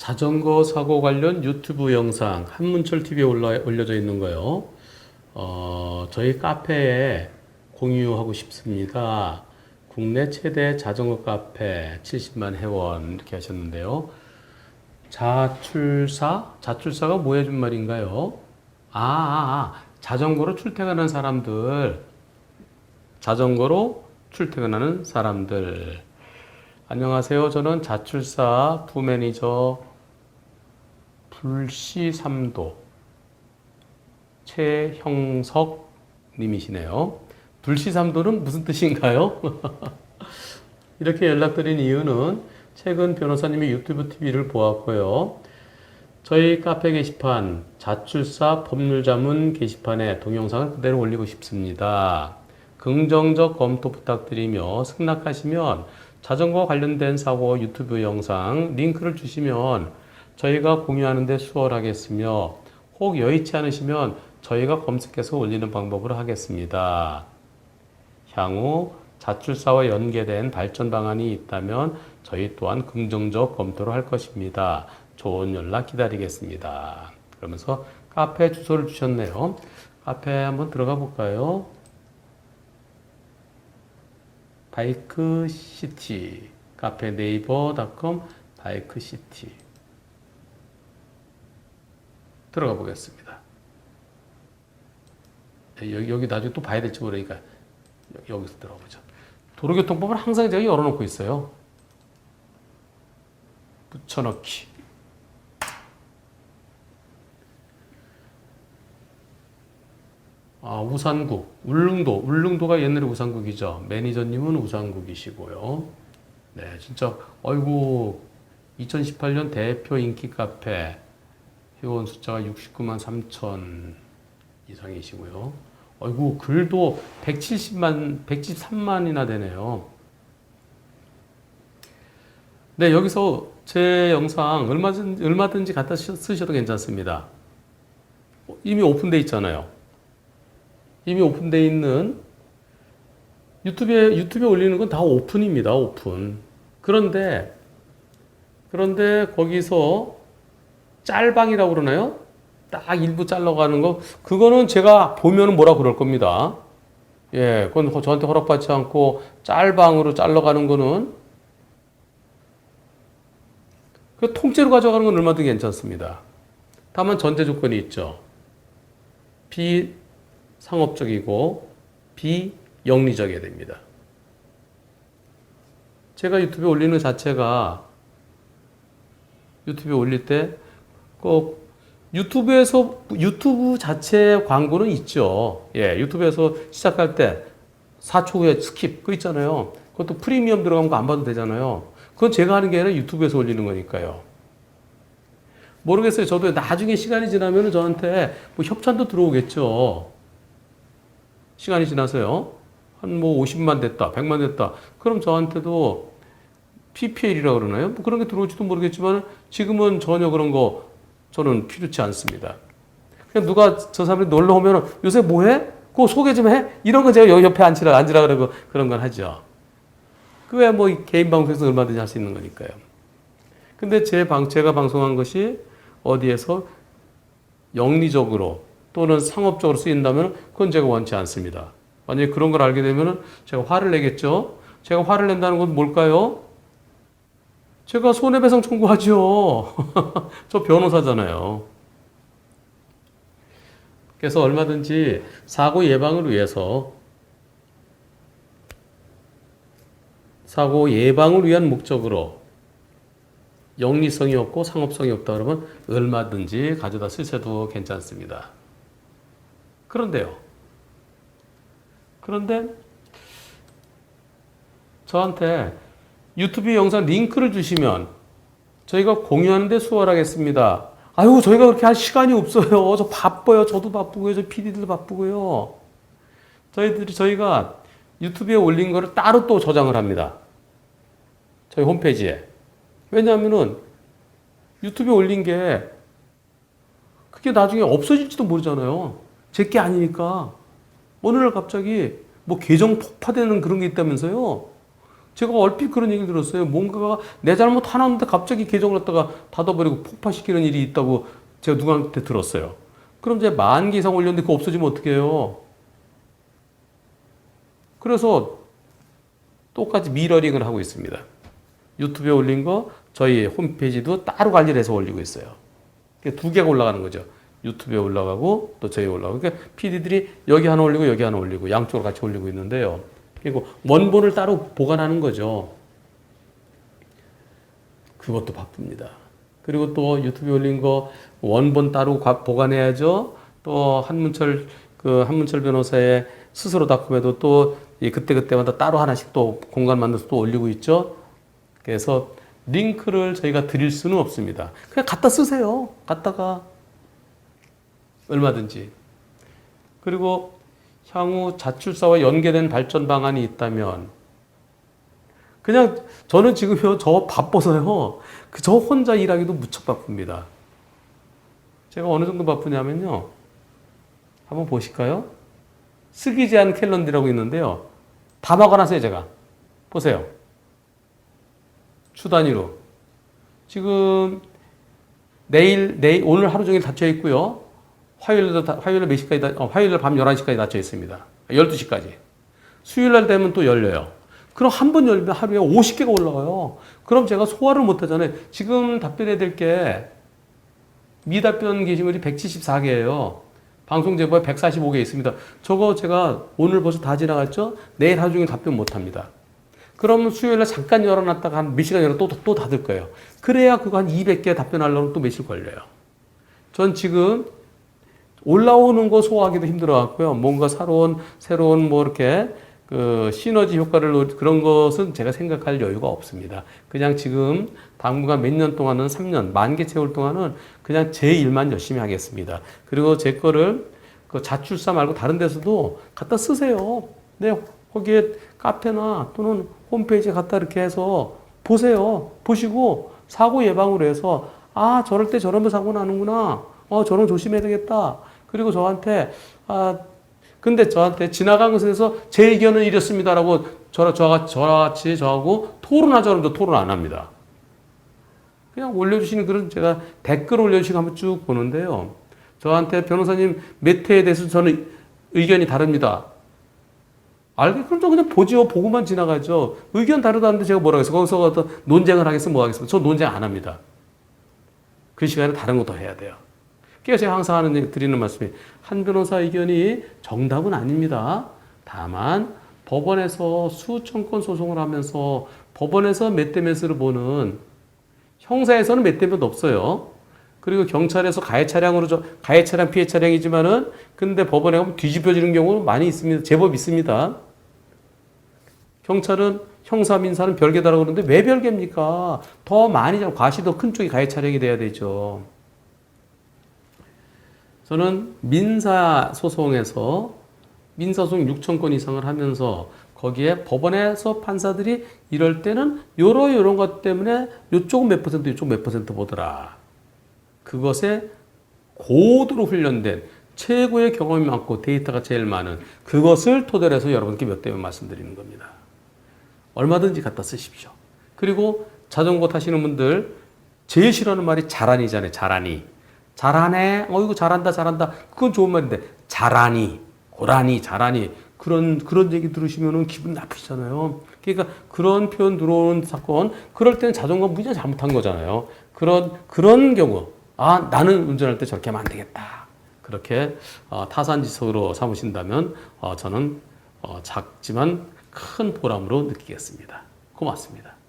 자전거 사고 관련 유튜브 영상 한문철 TV에 올라, 올려져 있는 거요. 어, 저희 카페에 공유하고 싶습니다. 국내 최대 자전거 카페 70만 회원 이렇게 하셨는데요. 자출사? 자출사가 뭐 해준 말인가요? 아, 아, 아, 자전거로 출퇴근하는 사람들. 자전거로 출퇴근하는 사람들. 안녕하세요. 저는 자출사 부매니저 불시삼도 최형석 님이시네요. 불시삼도는 무슨 뜻인가요? 이렇게 연락드린 이유는 최근 변호사님이 유튜브 TV를 보았고요. 저희 카페 게시판 자출사 법률자문 게시판에 동영상을 그대로 올리고 싶습니다. 긍정적 검토 부탁드리며 승낙하시면 자전거 관련된 사고 유튜브 영상 링크를 주시면 저희가 공유하는 데 수월하겠으며 혹 여의치 않으시면 저희가 검색해서 올리는 방법으로 하겠습니다. 향후 자출사와 연계된 발전 방안이 있다면 저희 또한 긍정적 검토를 할 것입니다. 좋은 연락 기다리겠습니다. 그러면서 카페 주소를 주셨네요. 카페 한번 들어가 볼까요? 바이크시티 카페 네이버닷컴 바이크시티 들어가 보겠습니다. 여기, 여기 나중에 또 봐야 될지 모르니까 여- 여기서 들어가보죠. 도로교통법은 항상 제가 열어놓고 있어요. 붙여넣기. 아, 우산국, 울릉도, 울릉도가 옛날에 우산국이죠. 매니저님은 우산국이시고요. 네, 진짜, 어이구, 2018년 대표 인기 카페, 회원 숫자가 69만 3천 이상이시고요. 어이구, 글도 170만, 113만이나 되네요. 네, 여기서 제 영상 얼마든지, 얼마든지 갖다 쓰- 쓰셔도 괜찮습니다. 이미 오픈돼 있잖아요. 이미 오픈돼 있는 유튜브에 유튜브에 올리는 건 다 오픈입니다. 오픈. 그런데 그런데 거기서 짤방이라고 그러나요? 딱 일부 잘라가는 거 그거는 제가 보면은 뭐라 그럴 겁니다. 예, 그건 저한테 허락받지 않고 짤방으로 잘라가는 거는 그 통째로 가져가는 건 얼마든지 괜찮습니다. 다만 전제 조건이 있죠. 비상업적이고 비영리적이어야 됩니다. 제가 유튜브에 올리는 자체가 유튜브에 올릴 때 꼭 유튜브에서 유튜브 자체 광고는 있죠. 예, 유튜브에서 시작할 때 4초 후에 스킵 그 있잖아요. 그것도 프리미엄 들어간 거 안 봐도 되잖아요. 그건 제가 하는 게 아니라 유튜브에서 올리는 거니까요. 모르겠어요. 저도 나중에 시간이 지나면 저한테 뭐 협찬도 들어오겠죠. 시간이 지나서요. 한 뭐 50만 됐다, 100만 됐다. 그럼 저한테도 PPL이라고 그러나요? 뭐 그런 게 들어올지도 모르겠지만 지금은 전혀 그런 거 저는 필요치 않습니다. 그냥 누가 저 사람이 놀러 오면 요새 뭐 해? 그거 소개 좀 해? 이런 거 제가 여기 옆에 앉으라, 앉으라 그러고 그런 건 하죠. 그 외에 뭐 개인 방송에서 얼마든지 할 수 있는 거니까요. 근데 제 방, 제가 방송한 것이 어디에서 영리적으로 또는 상업적으로 쓰인다면 그건 제가 원치 않습니다. 만약에 그런 걸 알게 되면 제가 화를 내겠죠? 제가 화를 낸다는 건 뭘까요? 제가 손해배상 청구하죠. 저 변호사잖아요. 그래서 얼마든지 사고 예방을 위해서 사고 예방을 위한 목적으로 영리성이 없고 상업성이 없다 그러면 얼마든지 가져다 쓰셔도 괜찮습니다. 그런데요. 그런데 저한테 유튜브 영상 링크를 주시면 저희가 공유하는데 수월하겠습니다. 아유, 저희가 그렇게 할 시간이 없어요. 저 바빠요. 저도 바쁘고요. 저 PD들도 바쁘고요. 저희들이, 저희가 유튜브에 올린 거를 따로 또 저장을 합니다. 저희 홈페이지에. 왜냐하면은 유튜브에 올린 게 그게 나중에 없어질지도 모르잖아요. 제 게 아니니까. 어느 날 갑자기 뭐 계정 폭파되는 그런 게 있다면서요. 제가 얼핏 그런 얘기를 들었어요. 뭔가가 내 잘못 하나 없는데 갑자기 계정을 갖다가 닫아버리고 폭파시키는 일이 있다고 제가 누구한테 들었어요. 그럼 이제 만개 이상 올렸는데 그거 없어지면 어떻게 해요? 그래서 똑같이 미러링을 하고 있습니다. 유튜브에 올린 거 저희 홈페이지도 따로 관리를 해서 올리고 있어요. 두 개가 올라가는 거죠. 유튜브에 올라가고 또 저희 올라가고. 그러니까 PD들이 여기 하나 올리고 여기 하나 올리고 양쪽으로 같이 올리고 있는데요. 그리고 원본을 따로 보관하는 거죠. 그것도 바쁩니다. 그리고 또 유튜브에 올린 거 원본 따로 과- 보관해야죠. 또 한문철 그 한문철 변호사의 스스로 닷컴에도 또이 그때 그때마다 따로 하나씩 또 공간 만들어서 또 올리고 있죠. 그래서 링크를 저희가 드릴 수는 없습니다. 그냥 갖다 쓰세요. 갖다가 얼마든지. 그리고 향후 자출사와 연계된 발전 방안이 있다면 그냥 저는 지금요 저 바빠서요. 그저 혼자 일하기도 무척 바쁩니다. 제가 어느 정도 바쁘냐면요. 한번 보실까요? 쓰기 제한 캘런더라고 있는데요. 다 막아놨어요 제가. 보세요. 주 단위로. 지금 내일 내일 오늘 하루 종일 닫혀 있고요 화요일도 다- 화요일 몇 시까지 닫- 어, 화요일 밤 11시까지 닫혀 있습니다 12시까지 수요일 날 되면 또 열려요 그럼 한 번 열면 하루에 50개가 올라가요. 그럼 제가 소화를 못 하잖아요. 지금 답변해야 될 게 미답변 게시물이 174개예요. 방송 제보에 145개 있습니다. 저거 제가 오늘 벌써 다 지나갔죠? 내일 하루 종일 답변 못 합니다. 그러면 수요일에 잠깐 열어놨다가 한 몇 시간 열어 또, 또 닫을 거예요. 그래야 그거 한 200개 답변하려면 또 며칠 걸려요. 전 지금 올라오는 거 소화하기도 힘들어 갖고요. 뭔가 새로운, 새로운 뭐 이렇게 그 시너지 효과를 노- 그런 것은 제가 생각할 여유가 없습니다. 그냥 지금 당분간 몇 년 동안은 3년, 만개 채울 동안은 그냥 제 일만 열심히 하겠습니다. 그리고 제 거를 그 자출사 말고 다른 데서도 갖다 쓰세요. 네, 거기에 카페나 또는 홈페이지에 갖다 이렇게 해서 보세요. 보시고 사고 예방으로 해서 아, 저럴 때 저러면 사고 나는구나. 어, 저런 거 조심해야 되겠다. 그리고 저한테 아, 근데 저한테 지나간 것에서 제 의견은 이렇습니다라고 저, 저, 저같이 저하고 토론하자 그러면 저 토론 안 합니다. 그냥 올려주시는 글은 제가 댓글 올려주시고 한번 쭉 보는데요. 저한테 변호사님 메테에 대해서 저는 의견이 다릅니다. 알게 그럼 저 그냥 보지요. 보고만 지나가죠. 의견 다르다는데 제가 뭐라 하겠어. 거기서 어떤 논쟁을 하겠어 뭐 하겠습니까? 저 논쟁 안 합니다. 그 시간에 다른 것도 해야 돼요. 그래서 제가 항상 하는 드리는 말씀이 한 변호사 의견이 정답은 아닙니다. 다만 법원에서 수천 건 소송을 하면서 법원에서 몇 대 몇을 보는 형사에서는 몇 대 몇 없어요. 그리고 경찰에서 가해 차량으로 저 가해 차량 피해 차량이지만은 근데 법원에 가면 뒤집혀지는 경우 많이 있습니다. 제법 있습니다. 경찰은 형사 민사는 별개다라고 그러는데 왜 별개입니까? 더 많이 과시 더 큰 쪽이 가해 차량이 돼야 되죠. 저는 민사 소송에서 민사 소송 6천 건 이상을 하면서 거기에 법원에서 판사들이 이럴 때는 요러 요런 것 때문에 요쪽은 몇 퍼센트 요쪽 몇 퍼센트 보더라. 그것에 고도로 훈련된 최고의 경험이 많고 데이터가 제일 많은 그것을 토대로 해서 여러분께 몇 대면 말씀드리는 겁니다. 얼마든지 갖다 쓰십시오. 그리고 자전거 타시는 분들 제일 싫어하는 말이 잘하니잖아요. 잘하니. 잘하네. 어이구 잘한다 잘한다. 그건 좋은 말인데 잘하니. 고라니 잘하니. 그런 그런 얘기 들으시면은 기분 나쁘시잖아요. 그러니까 그런 표현 들어오는 사건 그럴 때는 자전거 무지하 잘못한 거잖아요. 그런 그런 경우 아 나는 운전할 때 저렇게 하면 안 되겠다. 그렇게 어, 타산지석으로 삼으신다면 어, 저는 어, 작지만 큰 보람으로 느끼겠습니다. 고맙습니다.